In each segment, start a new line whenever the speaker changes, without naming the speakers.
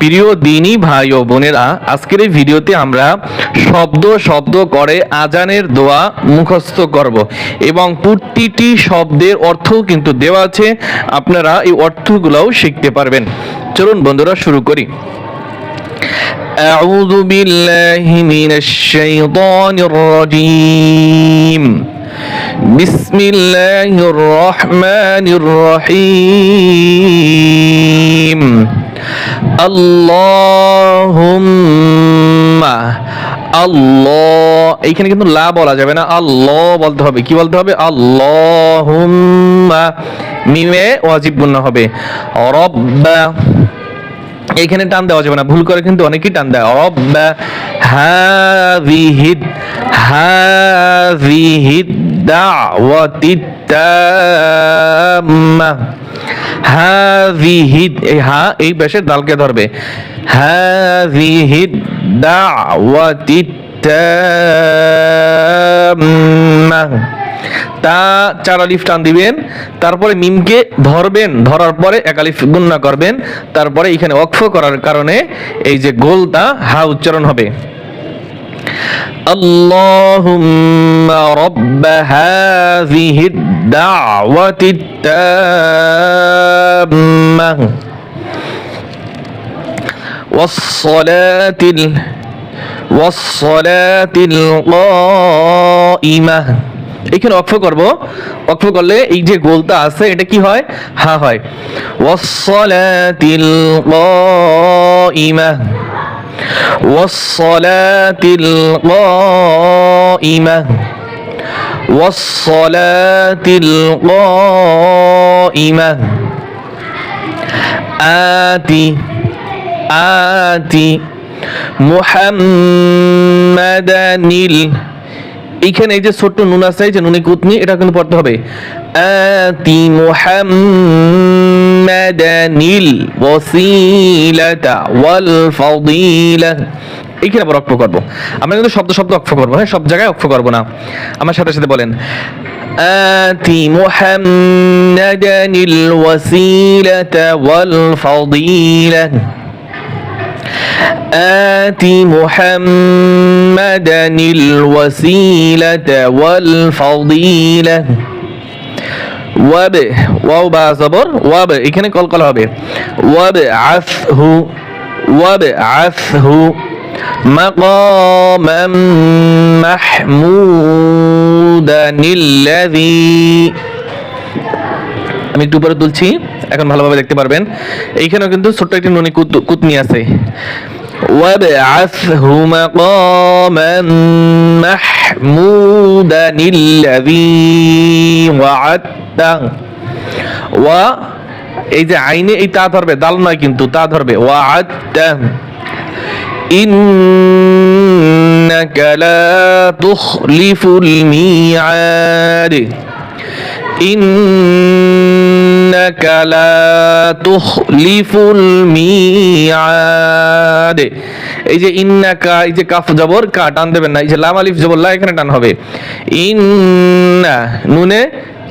প্রিয় দিনী ভাই ও বোনেরা আজকের এই ভিডিওতে আমরা শব্দ শব্দ করে আজানের দোয়া মুখস্থ করব এবং প্রতিটি শব্দের অর্থও কিন্তু দেওয়া আছে আপনারা এই অর্থগুলোও শিখতে পারবেন চলুন বন্ধুরা শুরু করি أعوذ بالله من الشيطان الرجيم بسم الله الرحمن الرحيم আল্লাহুম্মা, আল্লাহ। এইখানে কিন্তু লা বলা যাবে না, আল্লাহ বলতে হবে। কি বলতে হবে? আল্লাহুম্মা। মিমে ওয়াজিব গুণ হবে। রব্বা। এইখানে টান দেওয়া যাবে না, ভুল করে কিন্তু অনেকেই টান দেয়। রব্বা, হাযিহিদ হাযিহিদ দাওয়াতিত তাম্মা হাযিহি এই হা, এই পাশে দালকে ধরবে। হাযিহি দাওয়াতি তাম্মা তা চার আলিফ টান দিবেন, তারপরে মিমকে ধরবেন, ধরার পরে এক আলিফ গুণনা করবেন, তারপরে এখানে অক্ষ করার কারণে এই যে গোলটা হা উচ্চারণ হবে। اللهم رب هذه الدعوة التامة والصلاة ال- والصلاة القائمة এখানে অক্ষ করব অক্ষ করলে এই যে গোলটা আছে এটা কি হয় হা হয় ওয়াসসালাতিল কাইমা ওয়াসসালাতিল কাইমা ওয়াসসালাতিল কাইমা আতি আতি মুহাম্মাদানিল এইখানে এই যে ছোট্ট নুন আছে এই যে নুনে কুতনি এটা কিন্তু পড়তে হবে আতি মুহাম্মাদানিল ওয়াসিলাতা ওয়াল ফাদিলা এইখানে আবার অক্ষ করবো আমরা কিন্তু শব্দ শব্দ অক্ষ করবো হ্যাঁ সব জায়গায় অক্ষ করবো না আমার সাথে সাথে বলেন آتي محمدا الوسيلة والفضيلة آت محمدا الوسيلة والفضيلة وب واو বা জবর ওয়াব এখানে কলকল হবে ওয়াব আফহু ওয়াব আফহু مقاما محمودا الذي আমি একটু উপরে তুলছি এখন ভালোভাবে দেখতে পারবেন এইখানেও কিন্তু ছোট্ট একটি নুনি কুত- কুতনি আছে وابعثه مقاما محمودا الذي وعدته و এই যে আইনে এই তা ধরবে দাল নয় কিন্তু তা ধরবে ওয়াআদতা إنك لا تخلف الميعاد إنك لا تخلف الميعاد এই যে ইন্নাকা এই যে কাফ জবর কা টান দেবেন না এই যে লাম আলিফ জবর লা এখানে টান হবে ইন্না নুনে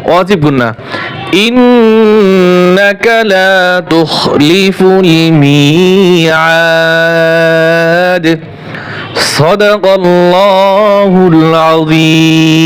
ওয়াজিব গুন্না ইন্নাকা লা তুখলিফুল মিয়াদ صدق الله العظيم